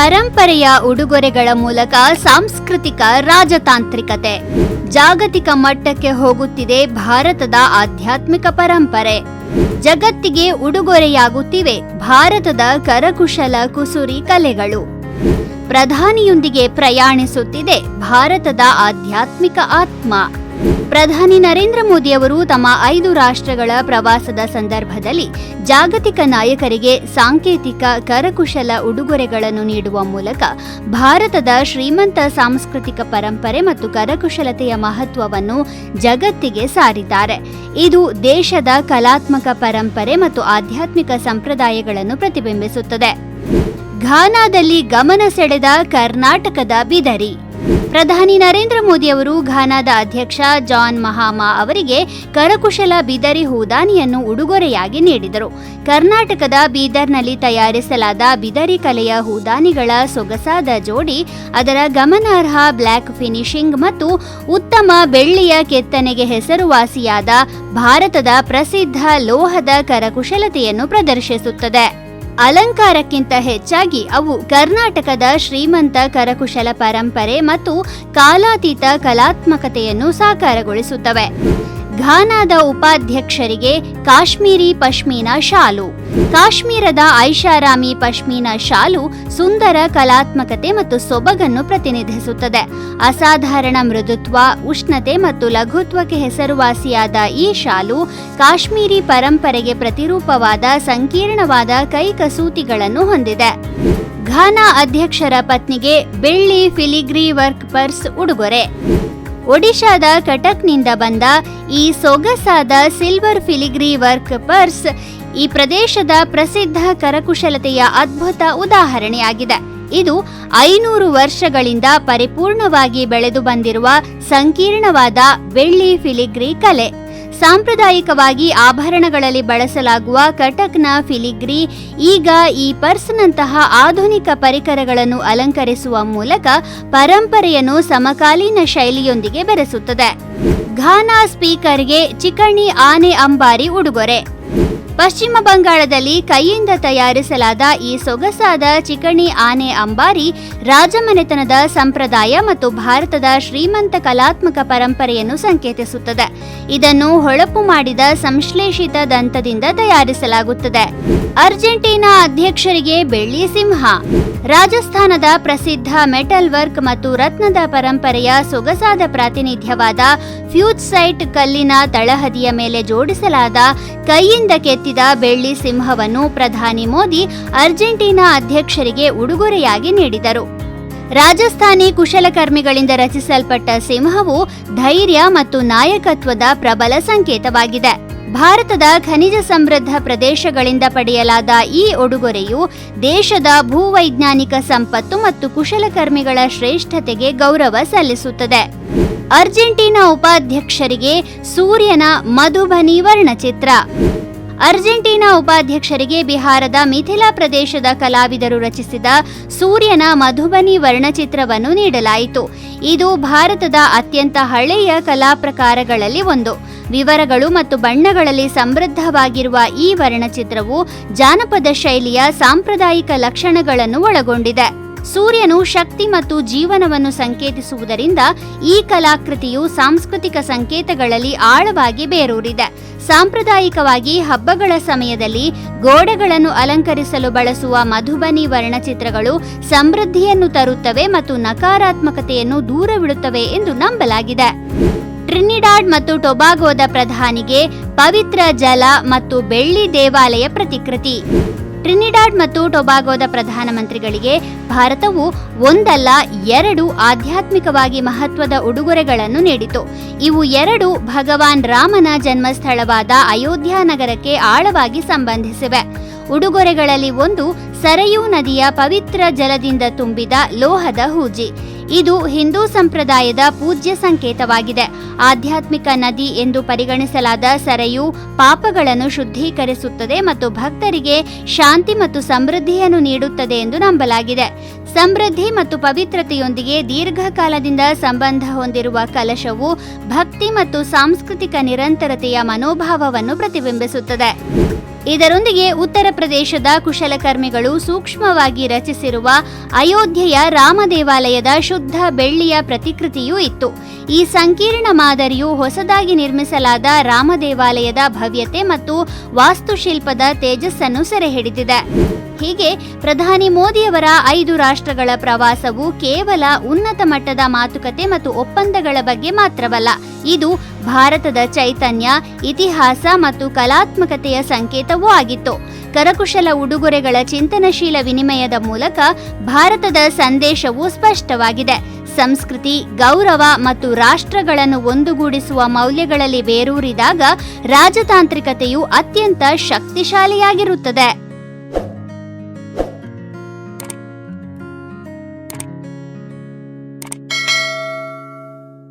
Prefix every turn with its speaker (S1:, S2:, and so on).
S1: ಪರಂಪರೆಯ ಉಡುಗೊರೆಗಳ ಮೂಲಕ ಸಾಂಸ್ಕೃತಿಕ ರಾಜತಾಂತ್ರಿಕತೆ. ಜಾಗತಿಕ ಮಟ್ಟಕ್ಕೆ ಹೋಗುತ್ತಿದೆ ಭಾರತದ ಆಧ್ಯಾತ್ಮಿಕ ಪರಂಪರೆ. ಜಗತ್ತಿಗೆ ಉಡುಗೊರೆಯಾಗುತ್ತಿವೆ ಭಾರತದ ಕರಕುಶಲ ಕುಸುರಿ ಕಲೆಗಳು. ಪ್ರಧಾನಿಯೊಂದಿಗೆ ಪ್ರಯಾಣಿಸುತ್ತಿದೆ ಭಾರತದ ಆಧ್ಯಾತ್ಮಿಕ ಆತ್ಮ. ಪ್ರಧಾನಿ ನರೇಂದ್ರ ಮೋದಿ ಅವರು ತಮ್ಮ ಐದು ರಾಷ್ಟ್ರಗಳ ಪ್ರವಾಸದ ಸಂದರ್ಭದಲ್ಲಿ ಜಾಗತಿಕ ನಾಯಕರಿಗೆ ಸಾಂಕೇತಿಕ ಕರಕುಶಲ ಉಡುಗೊರೆಗಳನ್ನು ನೀಡುವ ಮೂಲಕ ಭಾರತದ ಶ್ರೀಮಂತ ಸಾಂಸ್ಕೃತಿಕ ಪರಂಪರೆ ಮತ್ತು ಕರಕುಶಲತೆಯ ಮಹತ್ವವನ್ನು ಜಗತ್ತಿಗೆ ಸಾರಿದ್ದಾರೆ. ಇದು ದೇಶದ ಕಲಾತ್ಮಕ ಪರಂಪರೆ ಮತ್ತು ಆಧ್ಯಾತ್ಮಿಕ ಸಂಪ್ರದಾಯಗಳನ್ನು ಪ್ರತಿಬಿಂಬಿಸುತ್ತದೆ. ಘಾನಾದಲ್ಲಿ ಗಮನ ಸೆಳೆದ ಕರ್ನಾಟಕದ ಬಿದರಿ. ಪ್ರಧಾನಿ ನರೇಂದ್ರ ಮೋದಿ ಅವರು ಘಾನಾದ ಅಧ್ಯಕ್ಷ ಜಾನ್ ಮಹಾಮಾ ಅವರಿಗೆ ಕರಕುಶಲ ಬಿದರಿ ಹೂದಾನಿಯನ್ನು ಉಡುಗೊರೆಯಾಗಿ ನೀಡಿದರು. ಕರ್ನಾಟಕದ ಬೀದರ್ನಲ್ಲಿ ತಯಾರಿಸಲಾದ ಬಿದರಿ ಕಲೆಯ ಹೂದಾನಿಗಳ ಸೊಗಸಾದ ಜೋಡಿ, ಅದರ ಗಮನಾರ್ಹ ಬ್ಲ್ಯಾಕ್ ಫಿನಿಶಿಂಗ್ ಮತ್ತು ಉತ್ತಮ ಬೆಳ್ಳಿಯ ಕೆತ್ತನೆಗೆ ಹೆಸರುವಾಸಿಯಾದ ಭಾರತದ ಪ್ರಸಿದ್ಧ ಲೋಹದ ಕರಕುಶಲತೆಯನ್ನು ಪ್ರದರ್ಶಿಸುತ್ತದೆ. ಅಲಂಕಾರಕ್ಕಿಂತ ಹೆಚ್ಚಾಗಿ ಅವು ಕರ್ನಾಟಕದ ಶ್ರೀಮಂತ ಕರಕುಶಲ ಪರಂಪರೆ ಮತ್ತು ಕಾಲಾತೀತ ಕಲಾತ್ಮಕತೆಯನ್ನು ಸಾಕಾರಗೊಳಿಸುತ್ತವೆ. ಘಾನಾದ ಉಪಾಧ್ಯಕ್ಷರಿಗೆ ಕಾಶ್ಮೀರಿ ಪಶ್ಮೀನಾ ಶಾಲು. ಕಾಶ್ಮೀರದ ಐಷಾರಾಮಿ ಪಶ್ಮೀನಾ ಶಾಲು ಸುಂದರ ಕಲಾತ್ಮಕತೆ ಮತ್ತು ಸೊಬಗನ್ನು ಪ್ರತಿನಿಧಿಸುತ್ತದೆ. ಅಸಾಧಾರಣ ಮೃದುತ್ವ, ಉಷ್ಣತೆ ಮತ್ತು ಲಘುತ್ವಕ್ಕೆ ಹೆಸರುವಾಸಿಯಾದ ಈ ಶಾಲು ಕಾಶ್ಮೀರಿ ಪರಂಪರೆಗೆ ಪ್ರತಿರೂಪವಾದ ಸಂಕೀರ್ಣವಾದ ಕೈಕಸೂತಿಗಳನ್ನು ಹೊಂದಿದೆ. ಘಾನಾ ಅಧ್ಯಕ್ಷರ ಪತ್ನಿಗೆ ಬೆಳ್ಳಿ ಫಿಲಿಗ್ರಿ ವರ್ಕ್ ಪರ್ಸ್ ಉಡುಗೊರೆ. ಒಡಿಶಾದ ಕಟಕ್ನಿಂದ ಬಂದ ಈ ಸೊಗಸಾದ ಸಿಲ್ವರ್ ಫಿಲಿಗ್ರಿ ವರ್ಕ್ ಪರ್ಸ್ ಈ ಪ್ರದೇಶದ ಪ್ರಸಿದ್ಧ ಕರಕುಶಲತೆಯ ಅದ್ಭುತ ಉದಾಹರಣೆಯಾಗಿದೆ. ಇದು ಐನೂರು ವರ್ಷಗಳಿಂದ ಪರಿಪೂರ್ಣವಾಗಿ ಬೆಳೆದು ಬಂದಿರುವ ಸಂಕೀರ್ಣವಾದ ಬೆಳ್ಳಿ ಫಿಲಿಗ್ರಿ ಕಲೆ. ಸಾಂಪ್ರದಾಯಿಕವಾಗಿ ಆಭರಣಗಳಲ್ಲಿ ಬಳಸಲಾಗುವ ಕಟಕ್ನ ಫಿಲಿಗ್ರಿ, ಈಗ ಈ ಪರ್ಸ್ನಂತಹ ಆಧುನಿಕ ಪರಿಕರಗಳನ್ನು ಅಲಂಕರಿಸುವ ಮೂಲಕ ಪರಂಪರೆಯನ್ನು ಸಮಕಾಲೀನ ಶೈಲಿಯೊಂದಿಗೆ ಬೆರೆಸುತ್ತದೆ. ಘಾನಾ ಸ್ಪೀಕರ್ಗೆ ಚಿಕಣಿ ಆನೆ ಅಂಬಾರಿ ಉಡುಗೊರೆ. ಪಶ್ಚಿಮ ಬಂಗಾಳದಲ್ಲಿ ಕೈಯಿಂದ ತಯಾರಿಸಲಾದ ಈ ಸೊಗಸಾದ ಚಿಕಣಿ ಆನೆ ಅಂಬಾರಿ ರಾಜಮನೆತನದ ಸಂಪ್ರದಾಯ ಮತ್ತು ಭಾರತದ ಶ್ರೀಮಂತ ಕಲಾತ್ಮಕ ಪರಂಪರೆಯನ್ನು ಸಂಕೇತಿಸುತ್ತದೆ. ಇದನ್ನು ಹೊಳಪು ಮಾಡಿದ ಸಂಶ್ಲೇಷಿತ ದಂತದಿಂದ ತಯಾರಿಸಲಾಗುತ್ತದೆ. ಅರ್ಜೆಂಟೀನಾ ಅಧ್ಯಕ್ಷರಿಗೆ ಬೆಳ್ಳಿ ಸಿಂಹ. ರಾಜಸ್ಥಾನದ ಪ್ರಸಿದ್ಧ ಮೆಟಲ್ ವರ್ಕ್ ಮತ್ತು ರತ್ನದ ಪರಂಪರೆಯ ಸೊಗಸಾದ ಪ್ರಾತಿನಿಧ್ಯವಾದ ಫ್ಯೂಜ್ಸೈಟ್ ಕಲ್ಲಿನ ತಳಹದಿಯ ಮೇಲೆ ಜೋಡಿಸಲಾದ ಕೈಯಿಂದ ಕೆತ್ತಿದ ಬೆಳ್ಳಿ ಸಿಂಹವನ್ನು ಪ್ರಧಾನಿ ಮೋದಿ ಅರ್ಜೆಂಟೀನಾ ಅಧ್ಯಕ್ಷರಿಗೆ ಉಡುಗೊರೆಯಾಗಿ ನೀಡಿದರು. ರಾಜಸ್ಥಾನಿ ಕುಶಲಕರ್ಮಿಗಳಿಂದ ರಚಿಸಲ್ಪಟ್ಟ ಸಿಂಹವು ಧೈರ್ಯ ಮತ್ತು ನಾಯಕತ್ವದ ಪ್ರಬಲ ಸಂಕೇತವಾಗಿದೆ. ಭಾರತದ ಖನಿಜ ಸಮೃದ್ಧ ಪ್ರದೇಶಗಳಿಂದ ಪಡೆಯಲಾದ ಈ ಉಡುಗೊರೆಯು ದೇಶದ ಭೂವೈಜ್ಞಾನಿಕ ಸಂಪತ್ತು ಮತ್ತು ಕುಶಲಕರ್ಮಿಗಳ ಶ್ರೇಷ್ಠತೆಗೆ ಗೌರವ ಸಲ್ಲಿಸುತ್ತದೆ. ಅರ್ಜೆಂಟೀನಾ ಉಪಾಧ್ಯಕ್ಷರಿಗೆ ಸೂರ್ಯನ ಮಧುಬನಿ ವರ್ಣಚಿತ್ರ. ಅರ್ಜೆಂಟೀನಾ ಉಪಾಧ್ಯಕ್ಷರಿಗೆ ಬಿಹಾರದ ಮಿಥಿಲಾ ಪ್ರದೇಶದ ಕಲಾವಿದರು ರಚಿಸಿದ ಸೂರ್ಯನ ಮಧುಬನಿ ವರ್ಣಚಿತ್ರವನ್ನು ನೀಡಲಾಯಿತು. ಇದು ಭಾರತದ ಅತ್ಯಂತ ಹಳೆಯ ಕಲಾ ಪ್ರಕಾರಗಳಲ್ಲಿ ಒಂದು. ವಿವರಗಳು ಮತ್ತು ಬಣ್ಣಗಳಲ್ಲಿ ಸಮೃದ್ಧವಾಗಿರುವ ಈ ವರ್ಣಚಿತ್ರವು ಜಾನಪದ ಶೈಲಿಯ ಸಾಂಪ್ರದಾಯಿಕ ಲಕ್ಷಣಗಳನ್ನು ಒಳಗೊಂಡಿದೆ. ಸೂರ್ಯನು ಶಕ್ತಿ ಮತ್ತು ಜೀವನವನ್ನು ಸಂಕೇತಿಸುವುದರಿಂದ ಈ ಕಲಾಕೃತಿಯು ಸಾಂಸ್ಕೃತಿಕ ಸಂಕೇತಗಳಲ್ಲಿ ಆಳವಾಗಿ ಬೇರೂರಿದೆ. ಸಾಂಪ್ರದಾಯಿಕವಾಗಿ ಹಬ್ಬಗಳ ಸಮಯದಲ್ಲಿ ಗೋಡೆಗಳನ್ನು ಅಲಂಕರಿಸಲು ಬಳಸುವ ಮಧುಬನಿ ವರ್ಣಚಿತ್ರಗಳು ಸಮೃದ್ಧಿಯನ್ನು ತರುತ್ತವೆ ಮತ್ತು ನಕಾರಾತ್ಮಕತೆಯನ್ನು ದೂರವಿಡುತ್ತವೆ ಎಂದು ನಂಬಲಾಗಿದೆ. ಟ್ರಿನಿಡಾಡ್ ಮತ್ತು ಟೊಬಾಗೋದ ಪ್ರಧಾನಿಗೆ ಪವಿತ್ರ ಜಲ ಮತ್ತು ಬೆಳ್ಳಿ ದೇವಾಲಯ ಪ್ರತಿಕೃತಿ. ಟ್ರಿನಿಡಾಡ್ ಮತ್ತು ಟೊಬಾಗೋದ ಪ್ರಧಾನಮಂತ್ರಿಗಳಿಗೆ ಭಾರತವು ಒಂದಲ್ಲ, ಎರಡು ಆಧ್ಯಾತ್ಮಿಕವಾಗಿ ಮಹತ್ವದ ಉಡುಗೊರೆಗಳನ್ನು ನೀಡಿತು. ಇವು ಎರಡು ಭಗವಾನ್ ರಾಮನ ಜನ್ಮಸ್ಥಳವಾದ ಅಯೋಧ್ಯ ನಗರಕ್ಕೆ ಆಳವಾಗಿ ಸಂಬಂಧಿಸಿವೆ. ಉಡುಗೊರೆಗಳಲ್ಲಿ ಒಂದು ಸರಯೂ ನದಿಯ ಪವಿತ್ರ ಜಲದಿಂದ ತುಂಬಿದ ಲೋಹದ ಹೂಜಿ. ಇದು ಹಿಂದೂ ಸಂಪ್ರದಾಯದ ಪೂಜ್ಯ ಸಂಕೇತವಾಗಿದೆ. ಆಧ್ಯಾತ್ಮಿಕ ನದಿ ಎಂದು ಪರಿಗಣಿಸಲಾದ ಸರಯು ಪಾಪಗಳನ್ನು ಶುದ್ಧೀಕರಿಸುತ್ತದೆ ಮತ್ತು ಭಕ್ತರಿಗೆ ಶಾಂತಿ ಮತ್ತು ಸಮೃದ್ಧಿಯನ್ನು ನೀಡುತ್ತದೆ ಎಂದು ನಂಬಲಾಗಿದೆ. ಸಮೃದ್ಧಿ ಮತ್ತು ಪವಿತ್ರತೆಯೊಂದಿಗೆ ದೀರ್ಘಕಾಲದಿಂದ ಸಂಬಂಧ ಹೊಂದಿರುವ ಕಲಶವು ಭಕ್ತಿ ಮತ್ತು ಸಾಂಸ್ಕೃತಿಕ ನಿರಂತರತೆಯ ಮನೋಭಾವವನ್ನು ಪ್ರತಿಬಿಂಬಿಸುತ್ತದೆ. ಇದರೊಂದಿಗೆ ಉತ್ತರ ಪ್ರದೇಶದ ಕುಶಲಕರ್ಮಿಗಳು ಸೂಕ್ಷ್ಮವಾಗಿ ರಚಿಸಿರುವ ಅಯೋಧ್ಯೆಯ ರಾಮ ದೇವಾಲಯದ ಶುದ್ಧ ಬೆಳ್ಳಿಯ ಪ್ರತಿಕೃತಿಯೂ ಇತ್ತು. ಈ ಸಂಕೀರ್ಣ ಮಾದರಿಯು ಹೊಸದಾಗಿ ನಿರ್ಮಿಸಲಾದ ರಾಮ ದೇವಾಲಯದ ಭವ್ಯತೆ ಮತ್ತು ವಾಸ್ತುಶಿಲ್ಪದ ತೇಜಸ್ಸನ್ನು ಸೆರೆಹಿಡಿದಿದೆ. ಹೀಗೆ ಪ್ರಧಾನಿ ಮೋದಿಯವರ ಐದು ರಾಷ್ಟ್ರಗಳ ಪ್ರವಾಸವು ಕೇವಲ ಉನ್ನತ ಮಟ್ಟದ ಮಾತುಕತೆ ಮತ್ತು ಒಪ್ಪಂದಗಳ ಬಗ್ಗೆ ಮಾತ್ರವಲ್ಲ, ಇದು ಭಾರತದ ಚೈತನ್ಯ, ಇತಿಹಾಸ ಮತ್ತು ಕಲಾತ್ಮಕತೆಯ ಸಂಕೇತವೂ ಆಗಿತ್ತು. ಕರಕುಶಲ ಉಡುಗೊರೆಗಳ ಚಿಂತನಶೀಲ ವಿನಿಮಯದ ಮೂಲಕ ಭಾರತದ ಸಂದೇಶವು ಸ್ಪಷ್ಟವಾಗಿದೆ. ಸಂಸ್ಕೃತಿ, ಗೌರವ ಮತ್ತು ರಾಷ್ಟ್ರಗಳನ್ನು ಒಂದುಗೂಡಿಸುವ ಮೌಲ್ಯಗಳಲ್ಲಿ ಬೇರೂರಿದಾಗ ರಾಜತಾಂತ್ರಿಕತೆಯು ಅತ್ಯಂತ ಶಕ್ತಿಶಾಲಿಯಾಗಿರುತ್ತದೆ.